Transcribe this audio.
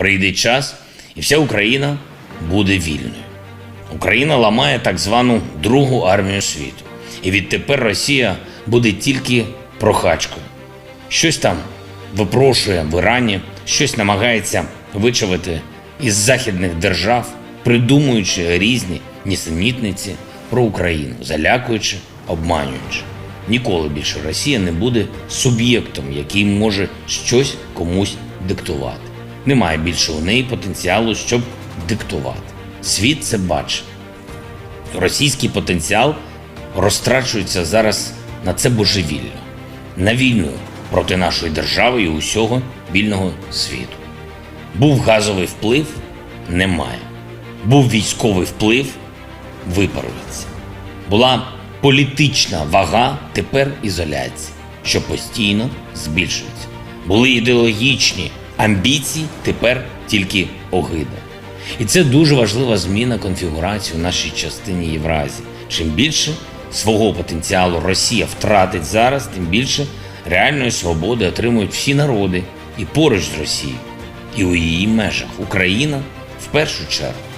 Прийде час, і вся Україна буде вільною. Україна ламає так звану Другу армію світу. І відтепер Росія буде тільки прохачкою. Щось там випрошує в Ірані, щось намагається вичавити із західних держав, придумуючи різні нісенітниці про Україну, залякуючи, обманюючи. Ніколи більше Росія не буде суб'єктом, який може щось комусь диктувати. Немає більше у неї потенціалу, щоб диктувати. Світ це бачить. Російський потенціал розтрачується зараз на це божевілля, на війну проти нашої держави і усього вільного світу. Був газовий вплив немає. Був військовий вплив випарується. Була політична вага, тепер ізоляція, що постійно збільшується. Були ідеологічні амбіції, тепер тільки огида. І це дуже важлива зміна конфігурації у нашій частині Євразії. Чим більше свого потенціалу Росія втратить зараз, тим більше реальної свободи отримують всі народи і поруч з Росією, і у її межах Україна в першу чергу.